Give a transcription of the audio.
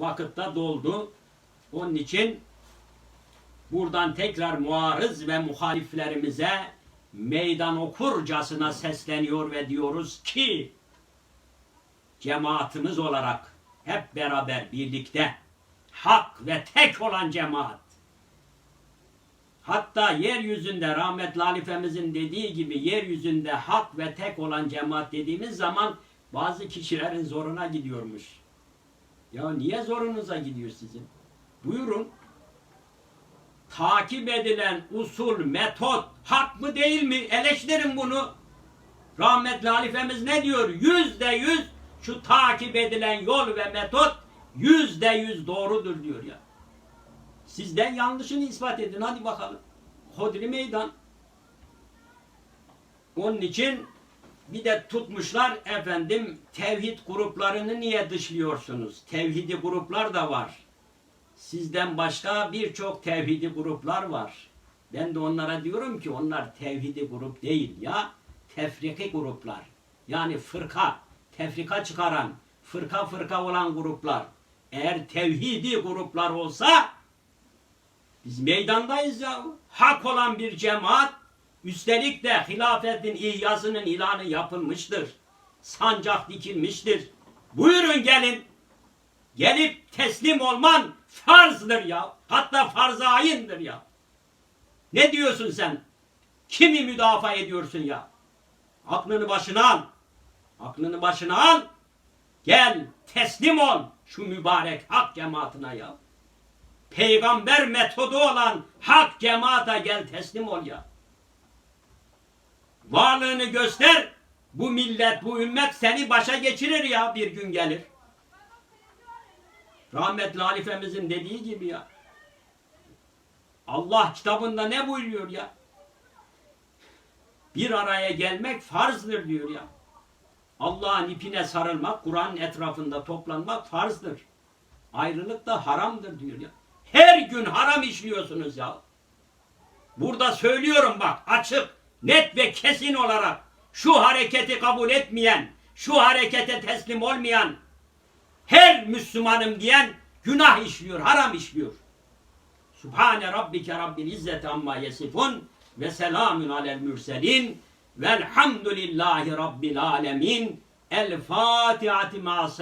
vakitte doldu. Onun için buradan tekrar muarız ve muhaliflerimize meydan okurcasına sesleniyor ve diyoruz ki cemaatimiz olarak hep beraber birlikte hak ve tek olan cemaat Hatta yeryüzünde rahmetli halifemizin dediği gibi yeryüzünde hak ve tek olan cemaat dediğimiz zaman bazı kişilerin zoruna gidiyormuş. Ya niye zorunuza gidiyor sizin? Buyurun. Takip edilen usul, metot hak mı değil mi? Eleştirin bunu. Rahmetli halifemiz ne diyor? Yüzde yüz şu takip edilen yol ve metot yüzde yüz doğrudur diyor ya. Sizden yanlışını ispat edin. Hadi bakalım. Hodri meydan. Onun için bir de tutmuşlar efendim tevhid gruplarını niye dışlıyorsunuz? Tevhidi gruplar da var. Sizden başka birçok tevhidi gruplar var. Ben de onlara diyorum ki onlar tevhidi grup değil ya tefriki gruplar. Yani fırka, tefrika çıkaran, fırka fırka olan gruplar. Eğer tevhidi gruplar olsa biz meydandayız ya. Hak olan bir cemaat üstelik de hilafetin ihyasının ilanı yapılmıştır. Sancak dikilmiştir. Buyurun gelin. Gelip teslim olman farzdır ya. Hatta farz-ı ayındır ya. Ne diyorsun sen? Kimi müdafaa ediyorsun ya? Aklını başına al. Aklını başına al. Gel teslim ol şu mübarek hak cemaatine ya peygamber metodu olan hak cemaata gel teslim ol ya. Varlığını göster. Bu millet, bu ümmet seni başa geçirir ya bir gün gelir. Rahmetli halifemizin dediği gibi ya. Allah kitabında ne buyuruyor ya? Bir araya gelmek farzdır diyor ya. Allah'ın ipine sarılmak, Kur'an'ın etrafında toplanmak farzdır. Ayrılık da haramdır diyor ya. Her gün haram işliyorsunuz ya. Burada söylüyorum bak açık, net ve kesin olarak şu hareketi kabul etmeyen, şu harekete teslim olmayan her Müslümanım diyen günah işliyor, haram işliyor. Subhane rabbike rabbil izzeti amma yesifun ve selamun alel mürselin velhamdülillahi rabbil alemin. El Fatihati ma'as